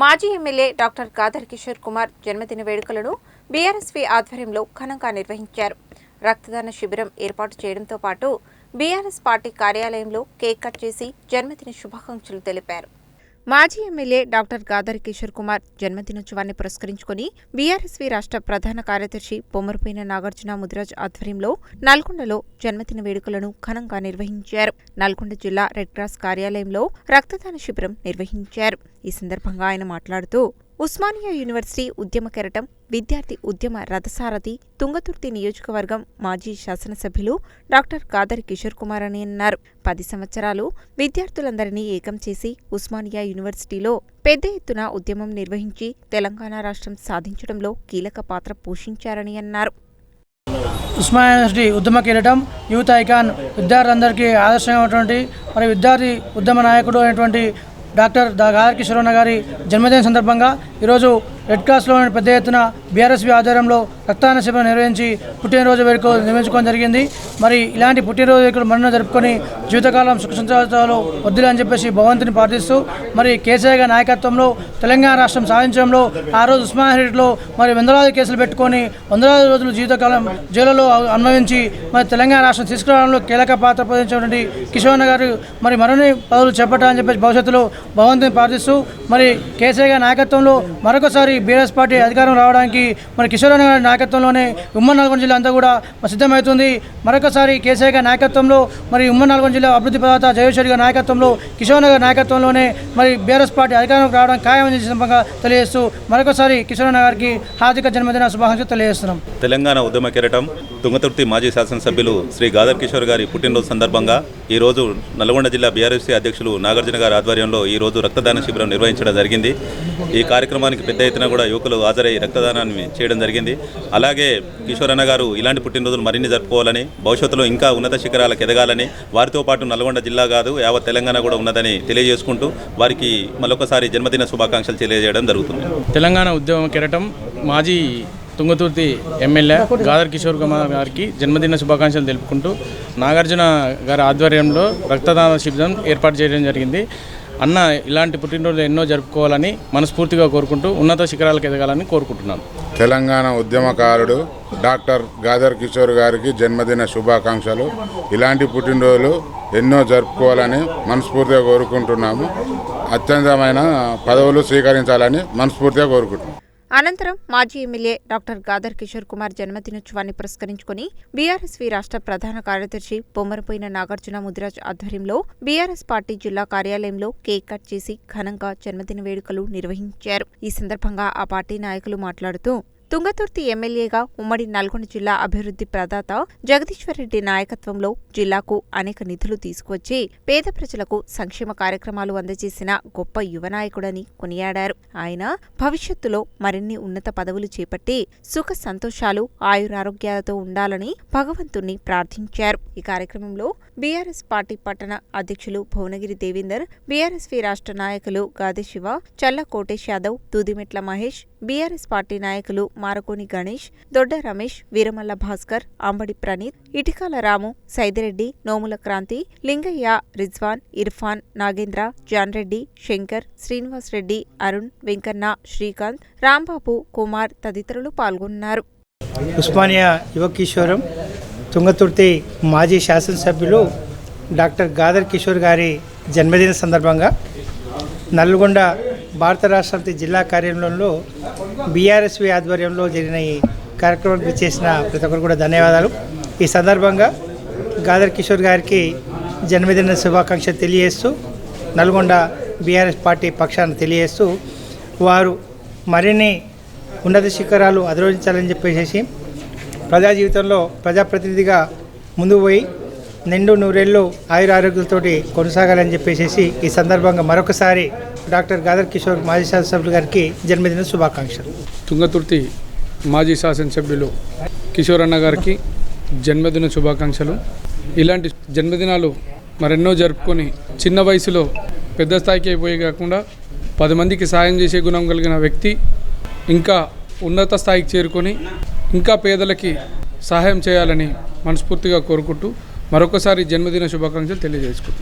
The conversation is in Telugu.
మాజీ ఎమ్మెల్యే డాక్టర్ కాదర్ కిషోర్ కుమార్ జన్మదిన వేడుకలను బీఆర్ఎస్పీ ఆధ్వర్యంలో ఘనంగా నిర్వహించారు. రక్తదాన శిబిరం ఏర్పాటు చేయడంతో పాటు బీఆర్ఎస్ పార్టీ కార్యాలయంలో కేక్ కట్ చేసి జన్మదిన శుభాకాంక్షలు తెలిపారు. మాజీ ఎమ్మెల్యే డాక్టర్ గాదర్ కిషోర్ కుమార్ జన్మదినోత్సవాన్ని పురస్కరించుకుని బీఆర్ఎస్వి రాష్ట్ర ప్రధాన కార్యదర్శి పొమ్మరపోయిన నాగార్జున ముదిరాజ్ ఆధ్వర్యంలో నల్గొండలో జన్మదిన వేడుకలను ఘనంగా నిర్వహించారు. నల్గొండ జిల్లా రెడ్ క్రాస్ కార్యాలయంలో రక్తదాన శిబిరం నిర్వహించారు. ఈ సందర్భంగా ఆయన మాట్లాడుతూ ఉస్మానియా యూనివర్సిటీ ఉద్యమ కెరటం విద్యార్థి ఉద్యమ రథసారథి తుంగతుర్తి నియోజకవర్గం మాజీ శాసనసభ్యులు డాక్టర్ కాదర్ కిషోర్ కుమార్ అని అన్నారు. పది సంవత్సరాలు విద్యార్థులందరినీ ఏకం చేసి ఉస్మానియా యూనివర్సిటీలో పెద్ద ఎత్తున ఉద్యమం నిర్వహించి తెలంగాణ రాష్ట్రం సాధించడంలో కీలక పాత్ర పోషించారని అన్నారు. ఉస్మానియా యూనివర్సిటీ ఉద్యమ కిరీటం యూత్ ఐకాన్ విద్యార్థులందరికీ ఆదర్శమైనటువంటి మరి విద్యార్థి ఉద్యమ నాయకుడు అయినటువంటి డాక్టర్ దా గాదర్ కిషోరన్న గారి జన్మదిన సందర్భంగా ఈరోజు రెడ్ క్రాస్లోని పెద్ద ఎత్తున బీఆర్ఎస్బీ ఆధ్వర్యంలో రక్తదాన శిబిరం నిర్వహించి పుట్టినరోజు వేడుక నిర్వహించుకోవడం జరిగింది. మరి ఇలాంటి పుట్టినరోజు వేడుకలు మరణ జరుపుకొని జీవితకాలం సుఖ సంతోషాలు వద్దులని చెప్పేసి భగవంతుని ప్రార్థిస్తూ మరి కేసీఆర్ గారి నాయకత్వంలో తెలంగాణ రాష్ట్రం సాధించడంలో ఆ రోజు ఉస్మానియాలో మరి వందలాది కేసులు పెట్టుకొని వందలాది రోజులు జీవితకాలం జైలులో అనుభవించి మరి తెలంగాణ రాష్ట్రం తీసుకురావడంలో కీలక పాత్ర పోషించినటువంటి కిషోర్ గారు మరి మరిన్ని పదవులు చేపట్టాలని చెప్పేసి భవిష్యత్తులో భగవంతుని ప్రార్థిస్తూ మరి కేసీఆర్ గారి నాయకత్వంలో మరొకసారి బీఆర్ఎస్ పార్టీ అధికారం రావడానికి మరి కిషోర్ గారి నాయకత్వంలోనే ఉమ్మడి నల్గొండ జిల్లా అంతా కూడా సిద్ధమవుతుంది. మరొకసారి కేసీఆర్ గారి నాయకత్వంలో మరి ఉమ్మడి నల్గొండ జిల్లా అభివృద్ధి ప్రదాత జగేశ్వరి గారి నాయకత్వంలో కిషోర్ గారి నాయకత్వంలోనే మరి బీఆర్ఎస్ పార్టీ అధికారం రావడానికి ఖాయమని సందర్భంగా తెలియజేస్తూ మరొకసారి కిషోర్ గారికి హార్దిక జన్మదిన శుభాకాంక్షలు తెలియజేస్తున్నాం. తెలంగాణ ఉద్యమ కిరటం తుంగతుర్తి మాజీ శాసనసభ్యులు శ్రీ గాదర్ కిషోర్ గారి పుట్టినరోజు సందర్భంగా ఈరోజు నల్గొండ జిల్లా బీఆర్ఎస్సీ అధ్యక్షులు నాగార్జున గారి ఆధ్వర్యంలో ఈరోజు రక్తదాన శిబిరం నిర్వహించడం జరిగింది. ఈ కార్యక్రమానికి పెద్ద ఎత్తున కూడా యువకులు హాజరై రక్తదానాన్ని చేయడం జరిగింది. అలాగే కిషోర్ అన్న గారు ఇలాంటి పుట్టినరోజులు మరిన్ని జరుపుకోవాలని భవిష్యత్తులో ఇంకా ఉన్నత శిఖరాలకు ఎదగాలని వారితో పాటు నల్గొండ జిల్లా కాదు యావత్ తెలంగాణ కూడా ఉన్నదని తెలియజేసుకుంటూ వారికి మరొకసారి జన్మదిన శుభాకాంక్షలు తెలియజేయడం జరుగుతుంది. తెలంగాణ ఉద్యమం కెరటం మాజీ తుంగతుర్తి ఎమ్మెల్యే గాదర్ కిషోర్ కుమార్ గారికి జన్మదిన శుభాకాంక్షలు తెలుపుకుంటూ నాగార్జున గారి ఆధ్వర్యంలో రక్తదాన శిబిరం ఏర్పాటు చేయడం జరిగింది. అన్న ఇలాంటి పుట్టినరోజులు ఎన్నో జరుపుకోవాలని మనస్ఫూర్తిగా కోరుకుంటూ ఉన్నత శిఖరాలకు ఎదగాలని కోరుకుంటున్నాను. తెలంగాణ ఉద్యమకారుడు డాక్టర్ గాదర్ కిషోర్ గారికి జన్మదిన శుభాకాంక్షలు. ఇలాంటి పుట్టినరోజులు ఎన్నో జరుపుకోవాలని మనస్ఫూర్తిగా కోరుకుంటున్నాము. అత్యంతమైన పదవులు స్వీకరించాలని మనస్ఫూర్తిగా కోరుకుంటున్నాము. అనంతరం మాజీ ఎమ్మెల్యే డాక్టర్ గాదర్ కిషోర్ కుమార్ జన్మదినోత్సవాన్ని పురస్కరించుకుని బీఆర్ఎస్వి రాష్ట్ర ప్రధాన కార్యదర్శి బొమ్మరపోయిన నాగార్జున ముదిరాజ్ ఆధ్వర్యంలో బీఆర్ఎస్ పార్టీ జిల్లా కార్యాలయంలో కేక్ కట్ చేసి ఘనంగా జన్మదిన వేడుకలు నిర్వహించారు. ఈ సందర్భంగా ఆ పార్టీ నాయకులు మాట్లాడుతూ తుంగతుర్తి ఎమ్మెల్యేగా ఉమ్మడి నల్గొండ జిల్లా అభివృద్ధి ప్రదాత జగదీశ్వరరెడ్డి నాయకత్వంలో జిల్లాకు అనేక నిధులు తీసుకువచ్చి పేద ప్రజలకు సంక్షేమ కార్యక్రమాలు అందజేసిన గొప్ప యువ నాయకుడని కొనియాడారు. ఆయన భవిష్యత్తులో మరిన్ని ఉన్నత పదవులు చేపట్టి సుఖ సంతోషాలు ఆయురారోగ్యాలతో ఉండాలని భగవంతుణ్ణి ప్రార్థించారు. ఈ కార్యక్రమంలో బీఆర్ఎస్ పార్టీ పట్టణ అధ్యక్షులు భువనగిరి దేవేందర్ బీఆర్ఎస్వి రాష్ట్ర నాయకులు గాది శివ చల్ల కోటేష్ యాదవ్ దూదిమెట్ల మహేష్ బీఆర్ఎస్ పార్టీ నాయకులు మారకోని గణేష్ దొడ్డ రమేష్ వీరమల్ల భాస్కర్ అంబడి ప్రణీత్ ఇటికాల రాము సైదిరెడ్డి నోముల క్రాంతి లింగయ్య రిజ్వాన్ ఇర్ఫాన్ నాగేంద్ర జాన్రెడ్డి శంకర్ శ్రీనివాస్ రెడ్డి అరుణ్ వెంకన్న శ్రీకాంత్ రాంబాబు కుమార్ తదితరులు పాల్గొన్నారు. ఉస్మానియా యువకిషోరం తుంగతుర్తి మాజీ శాసనసభ్యులు డాక్టర్ గాదర్ కిషోర్ గారి జన్మదిన సందర్భంగా నల్గొండ భారత రాష్ట్రపతి జిల్లా కార్యాలయంలో బీఆర్ఎస్వి ఆధ్వర్యంలో జరిగిన ఈ కార్యక్రమానికి చేసిన ప్రతి ఒక్కరు కూడా ధన్యవాదాలు. ఈ సందర్భంగా గాదర్ కిషోర్ గారికి జన్మదిన శుభాకాంక్షలు తెలియజేస్తూ నల్గొండ బీఆర్ఎస్ పార్టీ పక్షాన్ని తెలియజేస్తూ వారు మరిన్ని ఉన్నత శిఖరాలు అధిరోహించాలని చెప్పేసి ప్రజా జీవితంలో ప్రజాప్రతినిధిగా ముందుకు పోయి నిండు నూరేళ్ళు ఆయుర ఆరోగ్యాలతోటి కొనసాగాలని చెప్పేసి ఈ సందర్భంగా మరొకసారి డాక్టర్ గాదర్ కిషోర్ మాజీ శాసనసభ్యులు గారికి జన్మదిన శుభాకాంక్షలు. తుంగతుర్తి మాజీ శాసనసభ్యులు కిషోర్ అన్న గారికి జన్మదిన శుభాకాంక్షలు. ఇలాంటి జన్మదినాలు మరెన్నో జరుపుకొని చిన్న వయసులో పెద్ద స్థాయికి అయిపోయి కాకుండా పది మందికి సాయం చేసే గుణం కలిగిన వ్యక్తి ఇంకా ఉన్నత స్థాయికి చేరుకొని ఇంకా పేదలకి సహాయం చేయాలని మనస్ఫూర్తిగా కోరుకుంటూ మరొకసారి జన్మదిన శుభాకాంక్షలు తెలియజేసుకుంటున్నాను.